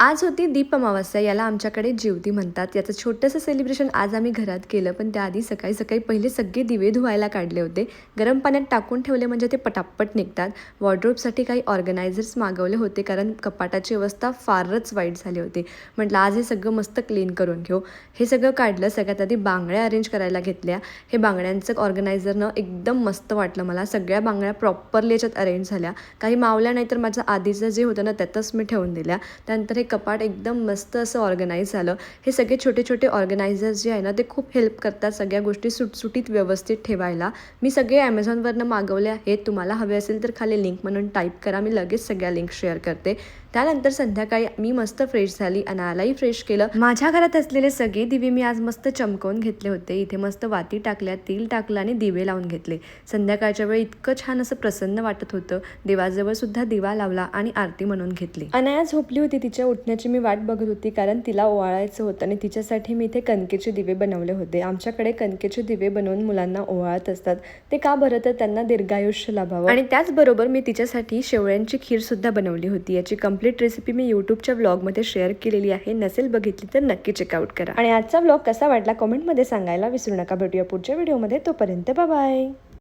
आज होती दीप अमावस्या याला आमच्याकडे जेवती म्हणतात. याचं छोटंसं सेलिब्रेशन आज आम्ही घरात केलं पण त्याआधी सकाळी सकाळी पहिले सगळे दिवे धुवायला काढले होते. गरम पाण्यात टाकून ठेवले म्हणजे ते पटापट निघतात. वॉर्ड्रोबसाठी काही ऑर्गनायझर्स मागवले होते कारण कपाटाची अवस्था फारच वाईट झाली होती. म्हटलं आज हे सगळं मस्त क्लीन करून घेऊ. हे सगळं काढलं सगळ्यात आधी बांगड्या अरेंज करायला घेतल्या. हे बांगड्यांचं ऑर्गनायझरनं एकदम मस्त वाटलं मला. सगळ्या बांगड्या प्रॉपरली याच्यात अरेंज झाल्या. काही मावल्या नाही तर माझं आधीचं जे होतं ना त्यातच मी ठेवून दिल्या. त्यानंतर हे कपाट एकदम मस्त असं ऑर्गनाईज झालं. हे सगळे छोटे छोटे ऑर्गनायझर्स जे आहे ना ते खूप हेल्प करतात सगळ्या गोष्टी सुटसुटीत व्यवस्थित ठेवायला. मी सगळे ॲमेझॉनवरनं मागवले आहेत. तुम्हाला हवे असेल तर खाली लिंक म्हणून टाईप करा. मी लगेच सगळ्या लिंक शेअर करते. त्यानंतर संध्याकाळी मी मस्त फ्रेश झाली. अनालाही फ्रेश केलं. माझ्या घरात असलेले सगळे दिवे मी आज मस्त चमकवून घेतले होते. इथे मस्त वाती टाकल्या तेल टाकलं आणि दिवे लावून घेतले. संध्याकाळच्या वेळी इतकं छान असं प्रसन्न वाटत होतं. देवाजवळ सुद्धा दिवा लावला आणि आरती म्हणून घेतली. अनाया झोपली होती तिच्या सुटण्याची मी वाट बघत होती कारण तिला ओवाळायचं होतं आणि तिच्यासाठी मी इथे कणकेचे दिवे बनवले होते. आमच्याकडे कणकेचे दिवे बनवून मुलांना ओवाळत असतात. ते का बरं? तर त्यांना दीर्घायुष्य लाभावं. आणि त्याचबरोबर मी तिच्यासाठी शेवळ्यांची खीर सुद्धा बनवली होती. याची कंप्लीट रेसिपी मी युट्यूबच्या ब्लॉगमध्ये शेअर केलेली आहे. नसेल बघितली तर नक्की चेकआउट करा. आणि आजचा ब्लॉग कसा वाटला? कमेंटमध्ये सांगायला विसरू नका. भेटूया पुढच्या व्हिडिओमध्ये तोपर्यंत बाय